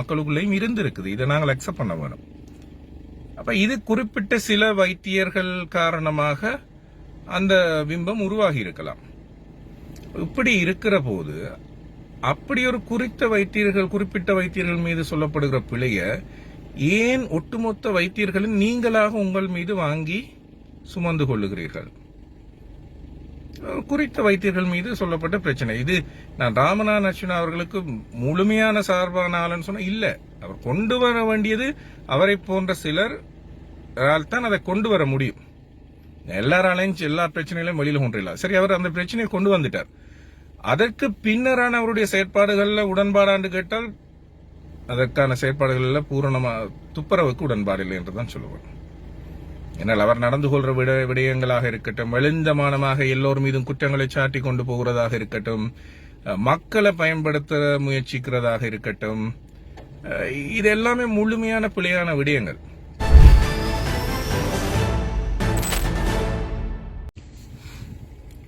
மக்களுக்குள்ளேயும் இருந்திருக்குது. இதை நாங்கள் அக்செப்ட் பண்ண வேணும். அப்போ இது குறிப்பிட்ட சில வைத்தியர்கள் காரணமாக அந்த பிம்பம் உருவாகி இருக்கலாம். இப்படி இருக்கிற போது அப்படி ஒரு குறித்த வைத்தியர்கள் குறிப்பிட்ட வைத்தியர்கள் மீது சொல்லப்படுகிற பிழைய ஏன் ஒட்டுமொத்த வைத்தியர்களும் நீங்களாக உங்கள் மீது வாங்கி சுமந்து கொள்ளுகிறீர்கள்? குறித்த வைத்தியர்கள் மீது சொல்லப்பட்ட பிரச்சனை. இது நான் ராமநாதன் அர்ச்சுனா அவர்களுக்கு முழுமையான சார்பான ஆளுன்னு சொன்னா இல்ல. அவர் கொண்டு வர வேண்டியது அவரை போன்ற சிலர் தான் அதை கொண்டு வர முடியும். எல்லாராலையும் எல்லா பிரச்சனைகளையும் வெளியில் கொண்டு சரி அவர் அந்த பிரச்சனையை கொண்டு வந்துட்டார். அதற்கு பின்னரான அவருடைய செயற்பாடுகள்ல உடன்பாடாண்டு கேட்டால் அதற்கான செயற்பாடுகளில் பூரணமா துப்புரவுக்கு உடன்பாடு இல்லை என்றுதான் சொல்லுவேன். என்னால் அவர் நடந்து கொள்ற விட விடயங்களாக இருக்கட்டும் வெளிந்தமானமாக எல்லோர் மீதும் குற்றங்களை சாட்டி கொண்டு போகிறதாக இருக்கட்டும் மக்களை பயன்படுத்த முயற்சிக்கிறதாக இருக்கட்டும் இது எல்லாமே முழுமையான பிழையான விடயங்கள்.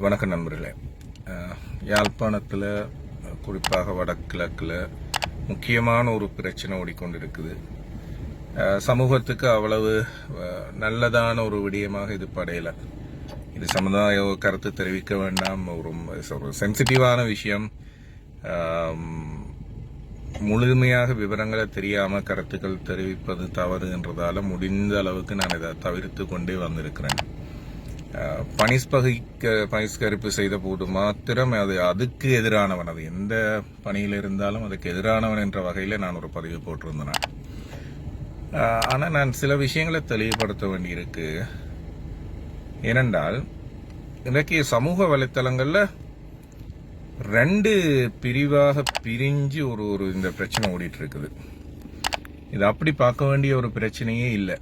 வணக்கம் நண்பர்களே. யாழ்ப்பாணத்தில் குறிப்பாக வடகிழக்கில் முக்கியமான ஒரு பிரச்சனை ஓடிக்கொண்டிருக்குது. சமூகத்துக்கு அவ்வளவு நல்லதான ஒரு விடயமாக இது படையல. இது சமுதாய கருத்து தெரிவிக்க வேண்டாம். ஒரு சென்சிட்டிவான விஷயம். முழுமையாக விவரங்களை தெரியாம கருத்துக்கள் தெரிவிப்பது தவறு என்றதால முடிந்த அளவுக்கு நான் இதை தவிர்த்து கொண்டே வந்திருக்கிறேன். பனிஸ்பகிக்க பனிஸ்கரிப்பு செய்த போது மாத்திரம் அது அதுக்கு எதிரானவன். அது எந்த பணியில் இருந்தாலும் அதுக்கு எதிரானவன் என்ற வகையில் நான் ஒரு பதிவு போட்டிருந்தேன். ஆனால் நான் சில விஷயங்களை தெளிவுபடுத்த வேண்டியிருக்கு. ஏனென்றால் இன்றைக்கு சமூக வலைத்தளங்களில் ரெண்டு பிரிவாக பிரிஞ்சு ஒரு ஒரு இந்த பிரச்சனை ஓடிட்டு இருக்குது இது அப்படி பார்க்க வேண்டிய ஒரு பிரச்சனையே இல்லை.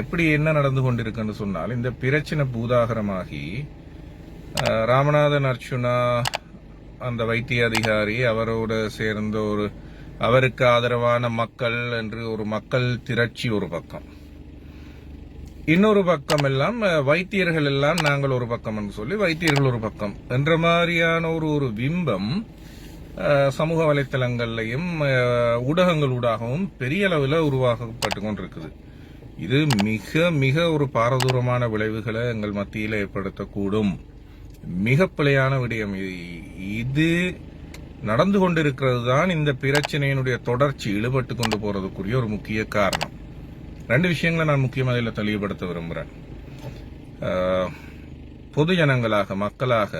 எப்படி என்ன நடந்து கொண்டிருக்குன்னு சொன்னால் இந்த பிரச்சனை பூதாகரமாகி ராமநாதன் அர்ச்சுனா அந்த வைத்திய அதிகாரி அவரோட சேர்ந்த ஒரு அவருக்கு ஆதரவான மக்கள் என்று ஒரு மக்கள் திரட்சி ஒரு பக்கம். இன்னொரு பக்கம் எல்லாம் வைத்தியர்கள் எல்லாம் நாங்கள் ஒரு பக்கம் என்று சொல்லி வைத்தியர்கள் ஒரு பக்கம். என்ற மாதிரியான ஒரு ஒரு பிம்பம் சமூக வலைத்தளங்கள்லையும் ஊடகங்களூடாகவும் பெரிய அளவில் உருவாக்கப்பட்டு கொண்டிருக்குது. இது மிக மிக ஒரு பாரதூரமான விளைவுகளை எங்கள் மத்தியில் ஏற்படுத்தக்கூடும். மிக பிழையான விடயம். இது- இது நடந்து கொண்டிருக்கிறது தான் இந்த பிரச்சனையினுடைய தொடர்ச்சி இழுபட்டு கொண்டு போறதுக்குரிய ஒரு முக்கிய காரணம். ரெண்டு விஷயங்களை நான் முக்கியமாக இதில் தெளிவுபடுத்த விரும்புகிறேன் பொது ஜனங்களாக மக்களாக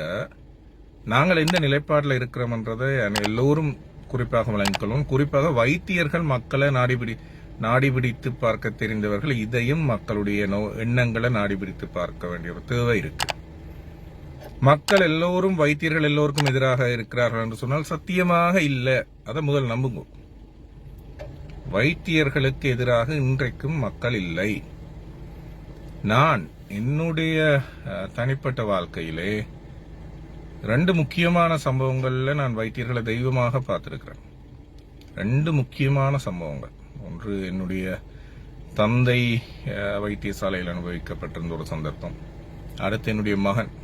நாங்கள் எந்த நிலைப்பாட்டில் இருக்கிறோம்ன்றதை எல்லோரும் குறிப்பாக வழங்கிக்கொள்வோம் குறிப்பாக வைத்தியர்கள் மக்களை நாடிபிடி நாடிபிடித்து பார்க்க தெரிந்தவர்கள் இதையும் மக்களுடைய நோ- எண்ணங்களை நாடிபிடித்து பார்க்க வேண்டிய ஒரு தேவை இருக்குது மக்கள் எல்லோரும் வைத்தியர்கள் எல்லோருக்கும் எதிராக இருக்கிறார்கள் என்று சொன்னால் சத்தியமாக இல்லை. அதை முதல் நம்புங்க. வைத்தியர்களுக்கு எதிராக இன்றைக்கும் மக்கள் இல்லை. நான் என்னுடைய தனிப்பட்ட வாழ்க்கையிலே ரெண்டு முக்கியமான சம்பவங்கள்ல நான் வைத்தியர்களை தெய்வமாக பார்த்திருக்கிறேன். ரெண்டு முக்கியமான சம்பவங்கள். ஒன்று என்னுடைய தந்தை வைத்தியசாலையில் அனுபவிக்கப்பட்டிருந்த ஒரு சந்தர்ப்பம். அடுத்து என்னுடைய மகன்.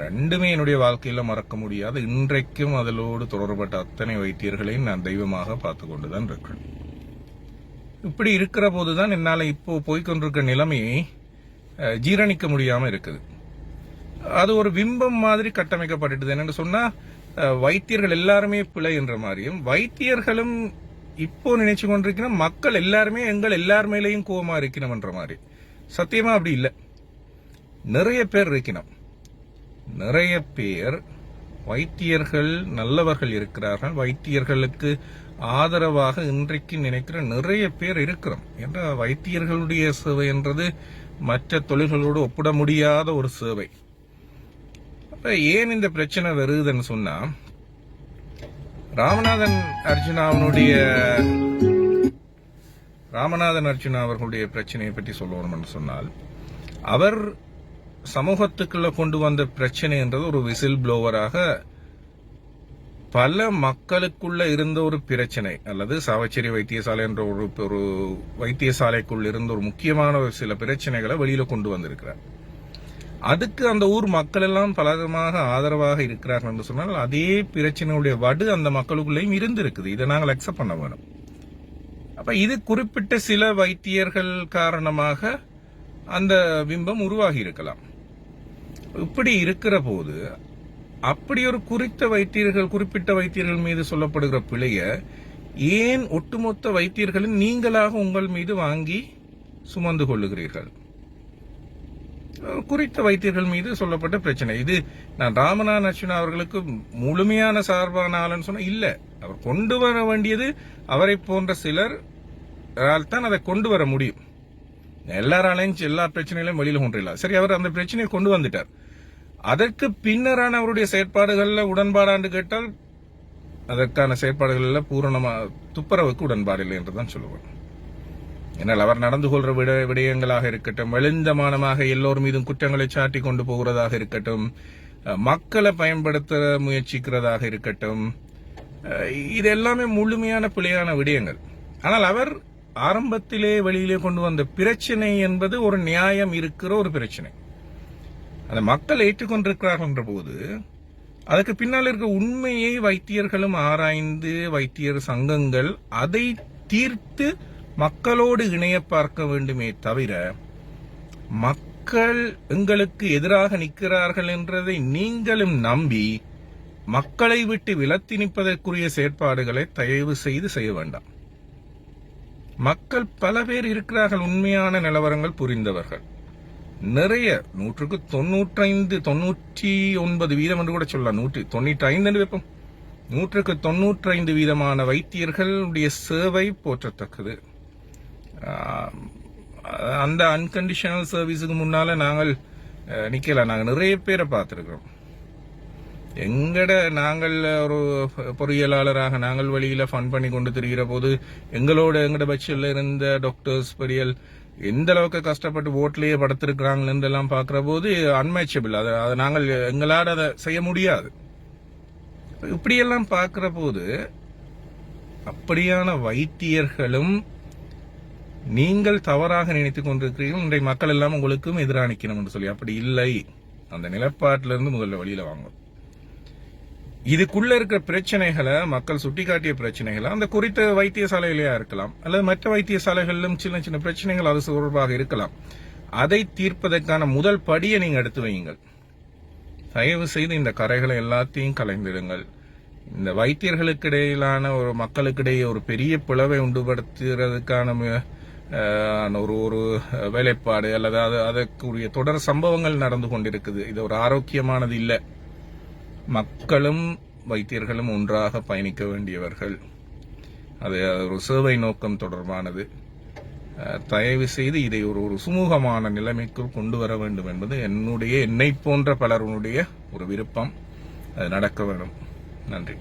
ரெண்டுமே என்னுடைய வாழ்க்கையில மறக்க முடியாது. இன்றைக்கும் அதிலோடு தொடர்பட்ட அத்தனை வைத்தியர்களையும் நான் தெய்வமாக பார்த்து கொண்டுதான் இருக்கிறேன். இப்படி இருக்கிற போதுதான் என்னால இப்போ போய்க்கொண்டிருக்க நிலைமையை ஜீரணிக்க முடியாம இருக்குது. அது ஒரு பிம்பம் மாதிரி கட்டமைக்கப்பட்டுது என்னன்னு சொன்னா வைத்தியர்கள் எல்லாருமே பிழை என்ற மாதிரியும் வைத்தியர்களும் இப்போ நினைச்சு கொண்டிருக்கிற மக்கள் எல்லாருமே எங்கள் எல்லார் மேலேயும் கோவமா இருக்கணும்ன்ற மாதிரி. சத்தியமா அப்படி இல்லை. நிறைய பேர் இருக்கணும். நிறைய பேர் வைத்தியர்கள் நல்லவர்கள் இருக்கிறார்கள். வைத்தியர்களுக்கு ஆதரவாக இன்றைக்கு நினைக்கிற நிறைய பேர் இருக்கிறோம். ஏன்னா வைத்தியர்களுடைய சேவை என்றது மற்ற தொழில்களோடு ஒப்பிட முடியாத ஒரு சேவை. அப்ப ஏன் இந்த பிரச்சனை வருதுன்னு சொன்னா ராமநாதன் அர்ஜுனாவனுடைய ராமநாதன் அர்ஜுனா அவர்களுடைய பிரச்சனையை பற்றி சொல்லணும்னு சொன்னால் அவர் சமூகத்துக்குள்ள கொண்டு வந்த பிரச்சனை என்றது ஒரு விசில் ப்ளோவராக பல மக்களுக்குள்ள இருந்த ஒரு பிரச்சனை. அல்லது சாவச்சேரி வைத்தியசாலை என்ற ஒரு ஒரு வைத்தியசாலைக்குள் இருந்த ஒரு முக்கியமான ஒரு சில பிரச்சனைகளை வெளியில கொண்டு வந்திருக்கிறார். அதுக்கு அந்த ஊர் மக்கள் எல்லாம் பலவிதமாக ஆதரவாக இருக்கிறார்கள் என்று சொன்னால் அதே பிரச்சனையுடைய வடு அந்த மக்களுக்குள்ளேயும் இருந்திருக்குது. இதை நாங்கள் அக்செப்ட் பண்ண வேணும். அப்ப இது குறிப்பிட்ட சில வைத்தியர்கள் காரணமாக அந்த பிம்பம் உருவாகி இருக்கலாம். இப்படி இருக்கிற போது அப்படி ஒரு குறித்த வைத்தியர்கள் குறிப்பிட்ட வைத்தியர்கள் மீது சொல்லப்படுகிற பிழைய ஏன் ஒட்டுமொத்த வைத்தியர்களும் நீங்களாக உங்கள் மீது வாங்கி சுமந்து கொள்ளுகிறீர்கள்? குறித்த வைத்தியர்கள் மீது சொல்லப்பட்ட பிரச்சனை. இது நான் ராமநாதன் அர்ச்சுனா அவர்களுக்கு முழுமையான சார்பான ஆளுன்னு சொன்னா இல்ல. அவர் கொண்டு வர வேண்டியது அவரை போன்ற சிலர் தான் அதை கொண்டு வர முடியும். எல்லாராலையும் எல்லா பிரச்சனைகளையும் வெளியில் கொண்டிடலாம் சரி அவர் அந்த பிரச்சனையை கொண்டு வந்துட்டார். அதற்கு பின்னரான அவருடைய செயற்பாடுகள்ல உடன்பாடாண்டு கேட்டால் அதற்கான செயற்பாடுகள்ல பூரணமா துப்புரவுக்கு உடன்பாடு இல்லை என்றுதான் சொல்லுவேன் என்னால் அவர் நடந்து கொள்ற விட விடயங்களாக இருக்கட்டும் வெளிந்தமானமாக எல்லோர் மீதும் குற்றங்களை சாட்டி கொண்டு போகிறதாக இருக்கட்டும் மக்களை பயன்படுத்த முயற்சிக்கிறதாக இருக்கட்டும் இது எல்லாமே முழுமையான பிழையான விடயங்கள். ஆனால் அவர் ஆரம்பத்திலே வெளியிலே கொண்டு வந்த பிரச்சனை என்பது ஒரு நியாயம் இருக்கிற ஒரு பிரச்சனை. அந்த மக்கள் ஏற்றுக்கொண்டிருக்கிறார்கள் என்ற போது அதுக்கு பின்னால் இருக்க உண்மையை வைத்தியர்களும் ஆராய்ந்து வைத்தியர் சங்கங்கள் அதை தீர்த்து மக்களோடு இணைய பார்க்க வேண்டுமே தவிர மக்கள் எங்களுக்கு எதிராக நிற்கிறார்கள் என்றதை நீங்களும் நம்பி மக்களை விட்டு விலத்தி நிற்பதற்குரிய செயற்பாடுகளை தயவு செய்து செய்ய வேண்டாம். மக்கள் பல பேர் இருக்கிறார்கள் உண்மையான நிலவரங்கள் புரிந்தவர்கள். நிறைய நூற்றுக்கு தொண்ணூற்றைந்து தொண்ணூற்றி ஒன்பது வீதம் என்று கூட சொல்லலாம். நூற்றி தொண்ணூற்றி ஐந்து என்று வைப்போம். நூற்றுக்கு தொண்ணூற்றைந்து வீதமான வைத்தியர்களுடைய சேவை போற்றத்தக்கது. அந்த அன்கண்டிஷனல் சர்வீஸுக்கு முன்னால நாங்கள் அஹ், நிக்கல. நாங்கள் நிறைய பேரை பார்த்துருக்கிறோம். எங்கட நாங்கள் ஒரு பொறியியலாளராக நாங்கள் வழியில ஃபன் பண்ணி கொண்டு திரிகிற போது எங்களோட எங்கட பட்சியில் இருந்த டாக்டர்ஸ் பொறியியல் எந்த அளவுக்கு கஷ்டப்பட்டு ஓட்லயே படுத்திருக்கிறாங்கன்னு எல்லாம் பார்க்கிற போது அன்மேச்சபிள் அதை அதை நாங்கள் எங்களால் அதை செய்ய முடியாது. இப்படியெல்லாம் பார்க்கிற போது அப்படியான வைத்தியர்களும் நீங்கள் தவறாக நினைத்துக் கொண்டிருக்கிறீர்கள். இன்றைய மக்கள் எல்லாம் உங்களுக்கும் எதிராக நிற்கணும் என்று சொல்லி அப்படி இல்லை. அந்த நிலப்பாட்டிலிருந்து முதல்ல வழியில வாங்கணும். இதுக்குள்ள இருக்கிற பிரச்சனைகளை மக்கள் சுட்டிக்காட்டிய பிரச்சனைகளை அந்த குறித்த வைத்தியசாலையிலேயா இருக்கலாம். அல்லது மற்ற வைத்தியசாலைகளிலும் சின்ன சின்ன பிரச்சனைகள் அது தொடர்பாக இருக்கலாம். அதை தீர்ப்பதற்கான முதல் படியை நீங்க எடுத்து வையுங்கள். தயவு செய்து இந்த கரைகளை எல்லாத்தையும் கலைந்திடுங்கள். இந்த வைத்தியர்களுக்கு இடையிலான ஒரு மக்களுக்கிடையே ஒரு பெரிய பிளவை உண்டுபடுத்துறதுக்கான ஒரு ஒரு வேலைப்பாடு அல்லது அது அதற்குரிய தொடர் சம்பவங்கள் நடந்து கொண்டிருக்குது. இது ஒரு ஆரோக்கியமானது இல்லை. மக்களும் வைத்தியர்களும் ஒன்றாக பயணிக்க வேண்டியவர்கள். அது ஒரு சேவை நோக்கம் தொடர்பானது. தயவு செய்து இதை ஒரு ஒரு சுமூகமான நிலைமைக்குள் கொண்டு வர வேண்டும் என்பது என்னுடைய என்னை போன்ற பலருடைய ஒரு விருப்பம். அது நடக்க வேண்டும். நன்றி.